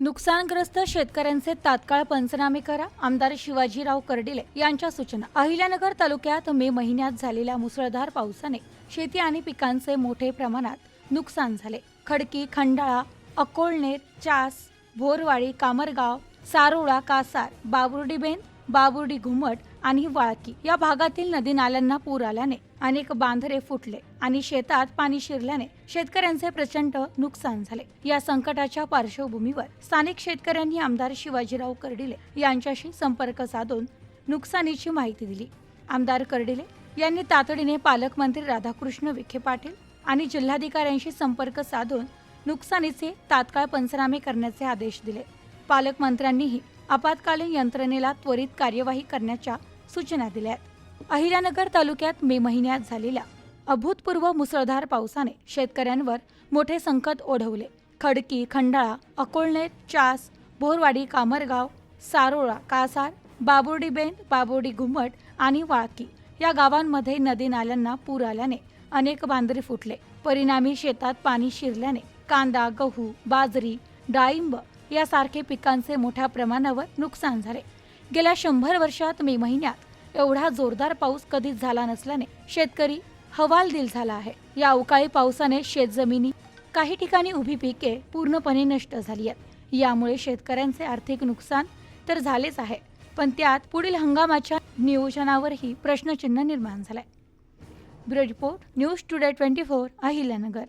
नुकसानग्रस्त शेतकऱ्यांचे तात्काळ पंचनामे करा. आमदार शिवाजीराव कर्डिले यांच्या सूचना. अहिल्यानगर तालुक्यात मे महिन्यात झालेल्या मुसळधार पावसाने शेती आणि पिकांचे मोठे प्रमाणात नुकसान झाले. खडकी खंडाळा अकोळनेर चास भोरवाडी कामरगाव सारोळा कासार बाबुर्डीबेन बाबुर्डी घुमट आणि वाळकी या भागातील नदी नाल्यांना पूर आल्याने अनेक बांधरे फुटले आणि शेतात पाणी शिरल्याने शेतकऱ्यांचे प्रचंड नुकसान झाले. या संकटाच्या पार्श्वभूमीवर स्थानिक शेतकऱ्यांनी आमदार शिवाजीराव कर्डिले यांच्याशी संपर्क साधून नुकसानीची माहिती दिली. आमदार कर्डिले यांनी तातडीने पालकमंत्री राधाकृष्ण विखे पाटील आणि जिल्हाधिकाऱ्यांशी संपर्क साधून नुकसानीचे तात्काळ पंचनामे करण्याचे आदेश दिले. पालकमंत्र्यांनीही आपत्कालीन यंत्रणेला त्वरित कार्यवाही करण्याच्या सूचना दिल्यात. अहिल्यानगर तालुक्यात मे महिन्यात झालेल्या अभूतपूर्व मुसळधार पावसाने शेतकऱ्यांवर मोठे संकट ओढवले. खडकी खंडाळा अकोळणे चास बोरवाडी कामरगाव सारोळा कासार बाबुर्डीबेन बाबुर्डी घुमट आणि वाळकी या गावांमध्ये नदी नाल्यांना पूर आल्याने अनेक बांधरे फुटले. परिणामी शेतात पाणी शिरल्याने कांदा गहू बाजरी डाळिंब यासारखे पिकांचे मोठ्या प्रमाणावर नुकसान झाले. गेल्या शंभर वर्षात मे महिन्यात एवढा जोरदार पाऊस कधीच झाला नसल्याने शेतकरी हवालदिल झाला आहे. या अवकाळी पावसाने शेतजमिनी काही ठिकाणी उभी पिके पूर्णपणे नष्ट झाली आहेत. यामुळे शेतकऱ्यांचे आर्थिक नुकसान तर झालेच आहे पण त्यात पुढील हंगामाच्या नियोजनावरही प्रश्नचिन्ह निर्माण झालंय. Bureau report news today twenty four Ahilyanagar.